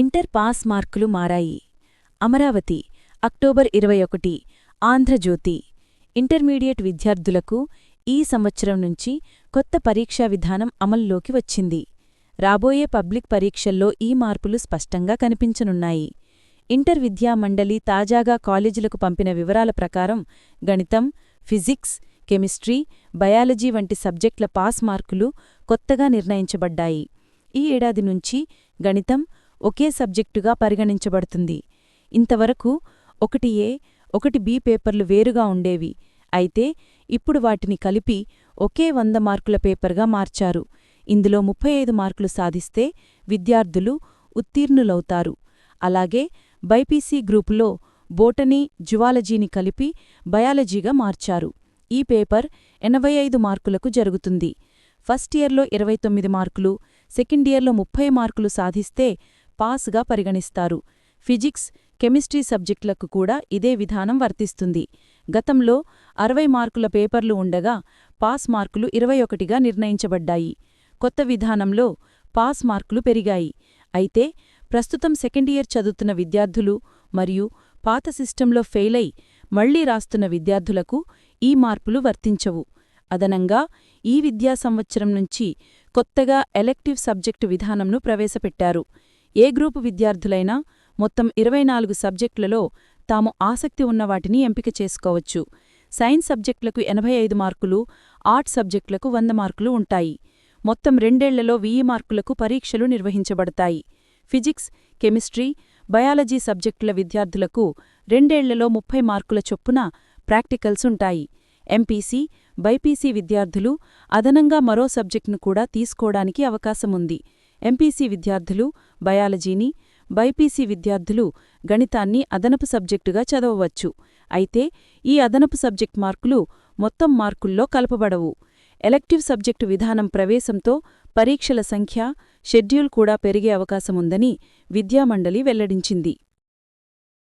Inter pass మార్కులు మారాయి. Amaravati October ఇరవై ఒకటి ఆంధ్రజ్యోతి. ఇంటర్మీడియట్ విద్యార్థులకు ఈ సంవత్సరం నుంచి కొత్త పరీక్షా విధానం అమల్లోకి వచ్చింది. రాబోయే పబ్లిక్ పరీక్షల్లో ఈ మార్పులు స్పష్టంగా కనిపించనున్నాయి. ఇంటర్ విద్యా మండలి తాజాగా కాలేజీలకు పంపిన వివరాల ప్రకారం గణితం ఫిజిక్స్ కెమిస్ట్రీ బయాలజీ వంటి సబ్జెక్టుల పాస్ మార్కులు కొత్తగా నిర్ణయించబడ్డాయి. ఈ ఏడాది నుంచి గణితం ఒకే సబ్జెక్టుగా పరిగణించబడుతుంది. ఇంతవరకు ఒకటి ఏ ఒకటి బి పేపర్లు వేరుగా ఉండేవి. అయితే ఇప్పుడు వాటిని కలిపి ఒకే వంద మార్కుల పేపర్గా మార్చారు. ఇందులో ముప్పై ఐదు మార్కులు సాధిస్తే విద్యార్థులు ఉత్తీర్ణులవుతారు. అలాగే బైపీసీ గ్రూపులో బోటనీ జువాలజీని కలిపి బయాలజీగా మార్చారు. ఈ పేపర్ ఎనభై ఐదు మార్కులకు జరుగుతుంది. ఫస్ట్ ఇయర్లో ఇరవై తొమ్మిది మార్కులు సెకండ్ ఇయర్లో ముప్పై మార్కులు సాధిస్తే పాస్గా పరిగణిస్తారు. ఫిజిక్స్ కెమిస్ట్రీ సబ్జెక్టులకు కూడా ఇదే విధానం వర్తిస్తుంది. గతంలో అరవై మార్కుల పేపర్లు ఉండగా పాస్ మార్కులు ఇరవై ఒకటిగా నిర్ణయించబడ్డాయి. కొత్త విధానంలో పాస్ మార్కులు పెరిగాయి. అయితే ప్రస్తుతం సెకండ్ ఇయర్ చదువుతున్న విద్యార్థులు మరియు పాత సిస్టంలో ఫెయిలై మళ్ళీ రాస్తున్న విద్యార్థులకు ఈ మార్పులు వర్తించవు. అదనంగా ఈ విద్యా సంవత్సరం నుంచి కొత్తగా ఎలెక్టివ్ సబ్జెక్టు విధానంను ప్రవేశపెట్టారు. ఏ గ్రూపు విద్యార్థులైనా మొత్తం ఇరవై నాలుగు సబ్జెక్టులలో తాము ఆసక్తి ఉన్న వాటిని ఎంపిక చేసుకోవచ్చు. సైన్స్ సబ్జెక్టులకు ఎనభై ఐదు మార్కులు ఆర్ట్ సబ్జెక్టులకు వంద మార్కులు ఉంటాయి. మొత్తం రెండేళ్ళలో వెయ్యి మార్కులకు పరీక్షలు నిర్వహించబడతాయి. ఫిజిక్స్ కెమిస్ట్రీ బయాలజీ సబ్జెక్టుల విద్యార్థులకు రెండేళ్ళలో ముప్పై మార్కుల చొప్పున ప్రాక్టికల్స్ ఉంటాయి. ఎంపీసీ బైపీసీ విద్యార్థులు అదనంగా మరో సబ్జెక్టును కూడా తీసుకోవడానికి అవకాశముంది. ఎంపీసీ విద్యార్థులు బయాలజీని బైపీసీ విద్యార్థులు గణితాన్ని అదనపు సబ్జెక్టుగా చదవవచ్చు. అయితే ఈ అదనపు సబ్జెక్ట్ మార్కులు మొత్తం మార్కుల్లో కలపబడవు. ఎలెక్టివ్ సబ్జెక్టు విధానం ప్రవేశంతో పరీక్షల సంఖ్య షెడ్యూల్ కూడా పెరిగే అవకాశముందని విద్యామండలి వెల్లడించింది.